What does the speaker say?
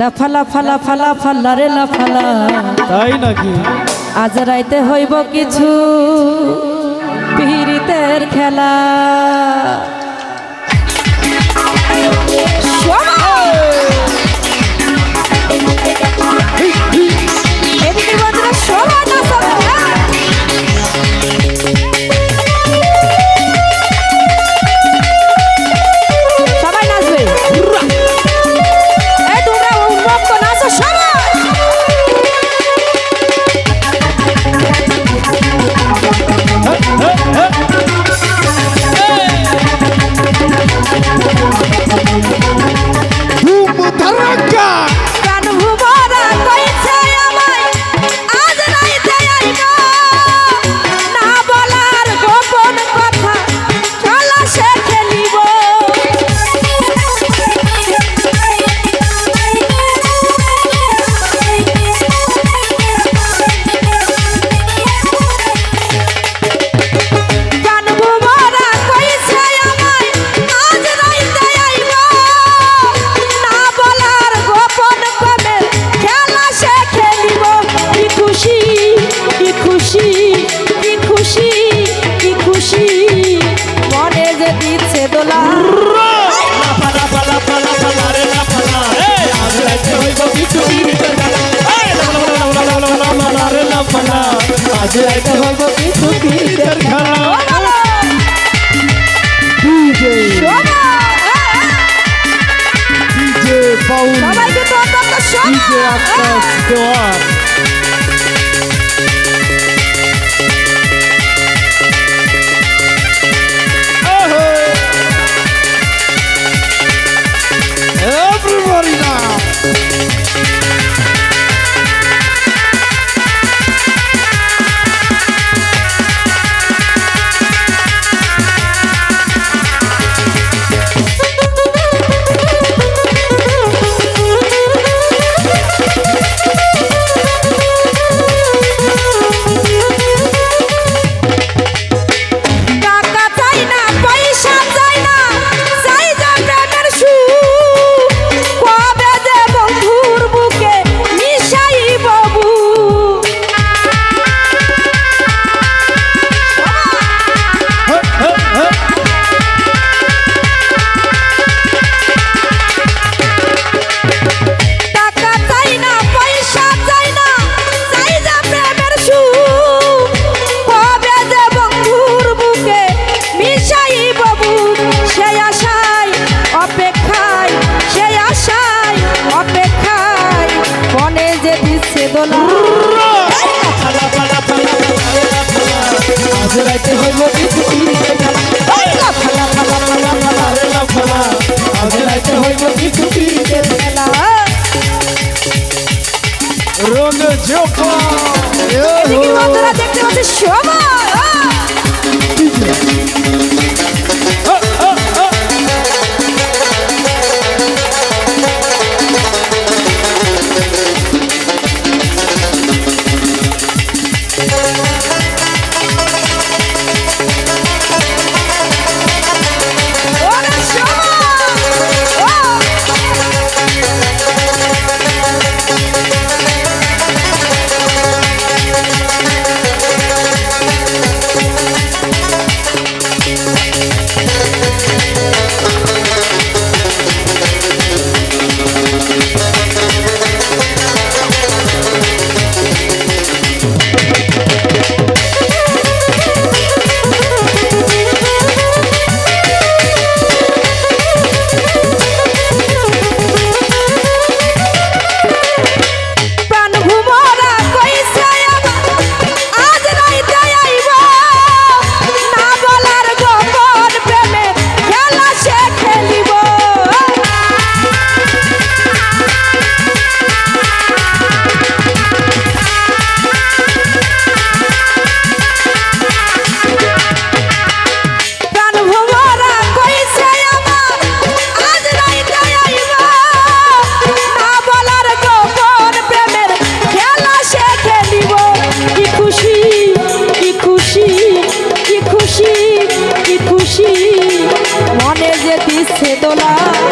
লাফালা ফালা ফালা ফাল্লা রে লাফালা তাই নাকি? আজ রাইতে হইব কিছু পিহিরিতের খেলা। লাইট হব কিন্তু পীরের আকাশ রঙে ঝোপা। দেখতে পাচ্ছি সবাই নিচ্ছে